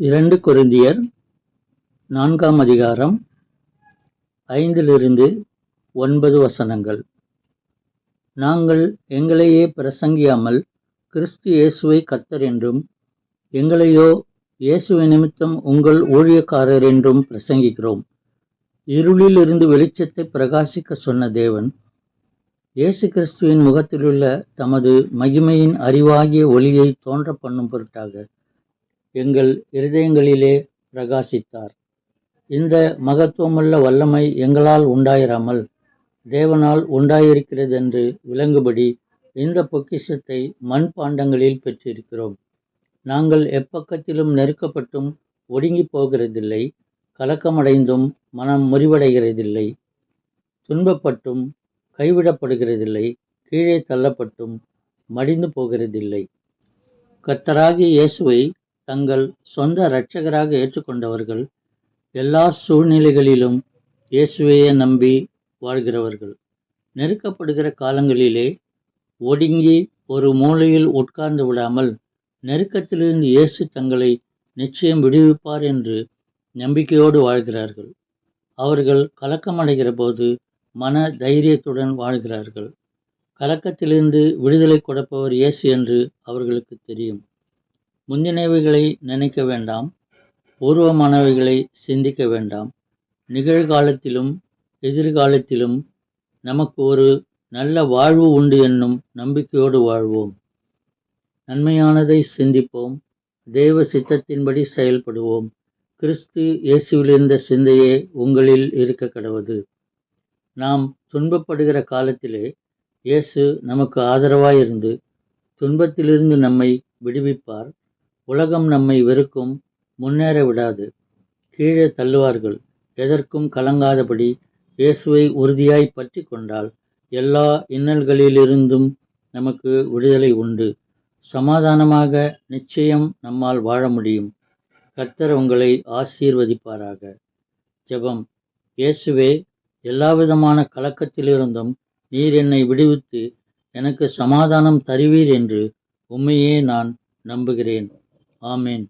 இரண்டு கொரிந்தியர் நான்காம் அதிகாரம் ஐந்திலிருந்து ஒன்பது வசனங்கள். நாங்கள் எங்களையே பிரசங்கியாமல் கிறிஸ்து இயேசுவை கர்த்தர் என்றும் எங்களையோ இயேசுவை நிமித்தம் உங்கள் ஊழியக்காரர் என்றும் பிரசங்கிக்கிறோம். இருளிலிருந்து வெளிச்சத்தை பிரகாசிக்க சொன்ன தேவன் இயேசு கிறிஸ்துவின் முகத்திலுள்ள தமது மகிமையின் அறிவாகிய ஒளியை தோன்ற பண்ணும் பொருட்டாக எங்கள் இருதயங்களிலே பிரகாசித்தார். இந்த மகத்துவமுள்ள வல்லமை எங்களால் உண்டாயிராமல் தேவனால் உண்டாயிருக்கிறதென்று விளங்குபடி இந்த பொக்கிஷத்தை மண் பாண்டங்களில் பெற்றிருக்கிறோம். நாங்கள் எப்பக்கத்திலும் நெருக்கப்பட்டும் ஒடுங்கி போகிறதில்லை கலக்கமடைந்தும் மனம் முறிவடைகிறதில்லை துன்பப்பட்டும் கைவிடப்படுகிறதில்லை கீழே தள்ளப்பட்டும் மடிந்து போகிறதில்லை. கத்தராகி இயேசுவை தங்கள் சொந்த இரட்சகராக ஏற்றுக்கொண்டவர்கள் எல்லா சூழ்நிலைகளிலும் இயேசுவையே நம்பி வாழ்கிறவர்கள். நெருக்கப்படுகிற காலங்களிலே ஒடுங்கி ஒரு மூலையில் உட்கார்ந்து விடாமல் நெருக்கத்திலிருந்து இயேசு தங்களை நிச்சயம் விடுவிப்பார் என்று நம்பிக்கையோடு வாழ்கிறார்கள். அவர்கள் கலக்கமடைகிற போது மன தைரியத்துடன் வாழ்கிறார்கள். கலக்கத்திலிருந்து விடுதலை கொடுப்பவர் இயேசு என்று அவர்களுக்கு தெரியும். முந்தினவைகளை நினைக்க வேண்டாம் பூர்வமானவைகளை சிந்திக்க வேண்டாம். நிகழ்காலத்திலும் எதிர்காலத்திலும் நமக்கு ஒரு நல்ல வாழ்வு உண்டு என்னும் நம்பிக்கையோடு வாழ்வோம். நன்மையானதை சிந்திப்போம் தெய்வ சித்தத்தின்படி செயல்படுவோம். கிறிஸ்து இயேசுவிலிருந்த சிந்தையே உங்களில் இருக்க கடவுது. நாம் துன்பப்படுகிற காலத்திலே இயேசு நமக்கு ஆதரவாயிருந்து துன்பத்திலிருந்து நம்மை விடுவிப்பார். உலகம் நம்மை வெறுக்கும் முன்னேற விடாது. கீழே தள்ளுவார்கள். எதற்கும் கலங்காதபடி இயேசுவை உறுதியாய் பற்றி கொண்டால் எல்லா இன்னல்களிலிருந்தும் நமக்கு விடுதலை உண்டு. சமாதானமாக நிச்சயம் நம்மால் வாழ முடியும். கர்த்தர் உங்களை ஆசீர்வதிப்பாராக. ஜெபம். இயேசுவே எல்லாவிதமான கலக்கத்திலிருந்தும் நீர் என்னை விடுவித்து எனக்கு சமாதானம் தருவீர் என்று உண்மையே நான் நம்புகிறேன். आमीन